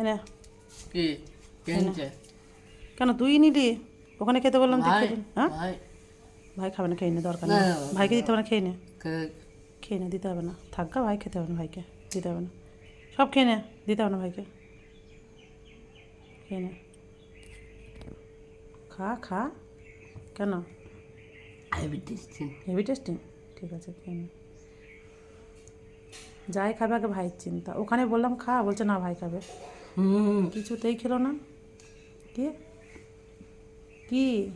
এনে। কি? কেন তুই নিলি? ওখানে খেতে বললাম তুই খেলি হ্যাঁ? ভাই। খাবে না খেয়ে নে দরকার নেই। ভাইকে দিতে হবে না খেয়ে নে। খেয়ে নে দিতে হবে না। থাক ভাই খেতে হবে না ভাইকে দিতে হবে না। সব খেয়ে নে দিতে হবে না ভাইকে। খেয়ে নে। খা খা। কেন? হেভি টেস্টি হেভি টেস্টিং ঠিক আছে খেয়ে নে। যাই খাবে আগে ভাইয়ের চিন্তা। ওখানে বললাম খা। বলছে না ভাই খাবে। কিছুতেই খেলো না। কি? কি?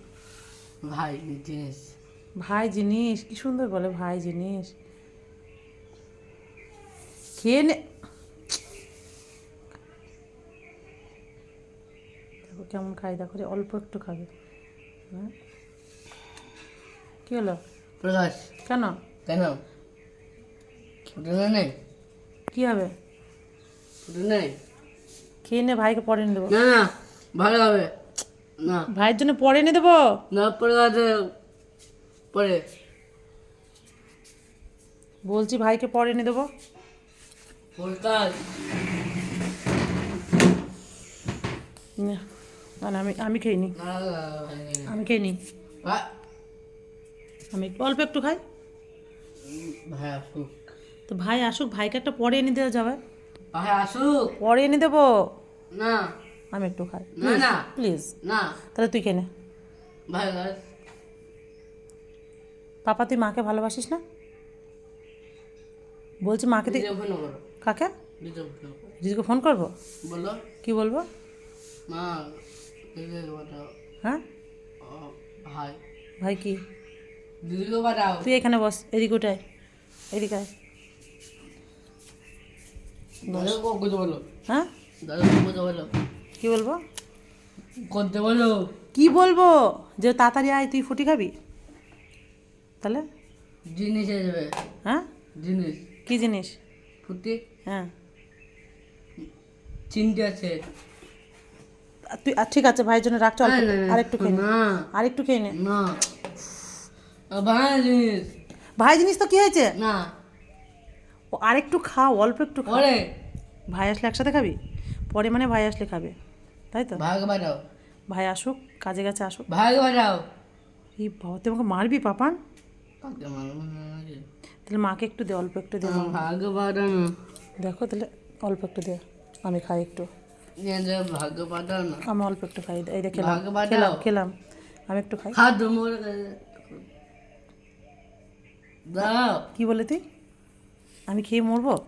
ভাই জিনিস। ভাই জিনিস? কি সুন্দর বলে ভাই জিনিস। খেয়ে নে। দেখো কেমন খাই দেখো অল্প একটু খাবে। হ্যাঁ? কি হলো? প্রকাশ। কেন? কেন? ফুটে নেই? কি হবে? ফুটে নেই? খেয়ে নে ভাইকে পরে এনে দেবো। না না ভালো হবে। না। ভাইয়ের জন্য পরে এনে দেবো? না প্রকাশে পরে। বলছি ভাইকে পরে এনে দেবো। না না, আমি আমি খেয়ে নিই। আমি খেয়ে নিই আমি অল্প একটু খাই। ভাই আসুক। তো ভাই আসুক ভাইকে একটা পরে এনে দেওয়া যাবে। ভাই আসুক। পরে এনে দেবো? না। আমি একটু খাই। না না। প্লিজ না। তাহলে তুই কেনে ভাই পাপা তুই মাকে ভালোবাসিস না? বলছি মাকে তুই কাকে? ফোন দিদিকে ফোন করব? বলো। কি বলব? মা হ্যাঁ? ভাই। ভাই কি? তুই এখানে বস এদিকে উঠায় এদিকে হ্যাঁ? কি বলব? করতে বলো। কি বলব? যে তাড়াতাড়ি আয় তুই ফুটি খাবি? তাহলে? জিনিস আসবে। হ্যাঁ? জিনিস। কি জিনিস? ফুটি। হ্যাঁ। চিনতে আছে। তুই ঠিক আছে ভাইয়ের জন্য রাখছো না, আরেকটু খেয়ে নে। না। আরেকটু খেয়ে নে। না। ভাই জিনিস। ভাই জিনিস তো কি হয়েছে? না। ও আরেকটু খাও অল্প একটু খাও। ভাই আসলে একসাথে খাবি? পরে মানে ভাই আসলে খাবে। তাই তো? ভাগ ভাই আসুক কাজে গেছে আসুক। ভাগ পাঠাও এই বাবা তুই আমাকে মারবি পাপান? তাহলে মাকে একটু দে অল্প একটু দে। ভাগ দেখো তাহলে অল্প একটু দে। আমি খাই একটু। ভাগ আমি অল্প একটু খাই। এই দে খেলাম। খেলাম খেলাম। আমি একটু খাই। কি বলে তুই? আমি খেয়ে মরবো?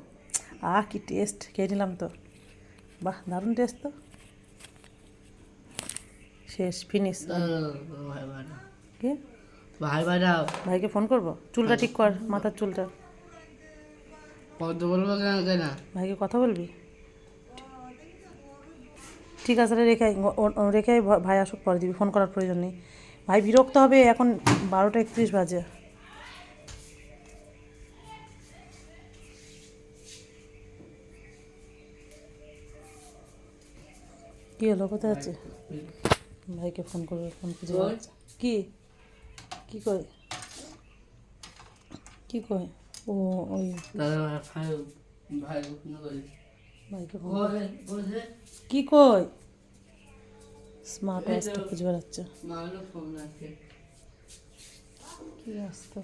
আহ কি টেস্ট খেয়ে নিলাম তো। বাহ দারুণ টেস্ট তো। শেষ ফিনিশ দাও, ভাই কি? ভাই পাঠাও ভাইকে ফোন করব? চুলটা ঠিক কর মাথার চুলটা। কত বলব কেন কেন ভাইকে কথা বলবি? ঠিক আছে রে রেখে আয়। ও- ও- ও রেখে ভাই আসুক পরে দিবি। ফোন করার প্রয়োজন নেই। ভাই বিরক্ত হবে এখন বারোটা একত্রিশ বাজে। কি হলো? কোথায় আছে ভাইকে ফোন করবে ফোন খুঁজে? পাচ্ছে। কি? কি কই? কি কই? ও ওই ভাইকে ফোন কি কই? স্মার্ট ওয়াচটা খুঁজে বেড়াচ্ছে। কি আসতো?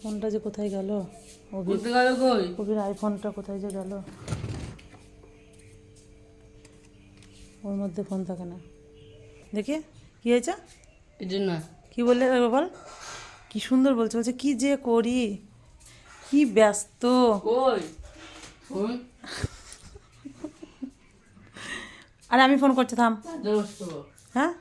ফোনটা যে কোথায় গেল? অভির আইফোনটা কোথায় যে গেল? ওর মধ্যে ফোন থাকে না। দেখি কি হয়েছে? জন্য। কি বললে বল? কি সুন্দর বলছে বলছে কি যে করি? কি ব্যস্ত? আরে আমি ফোন করছি থাম। দোস্ত। হ্যাঁ?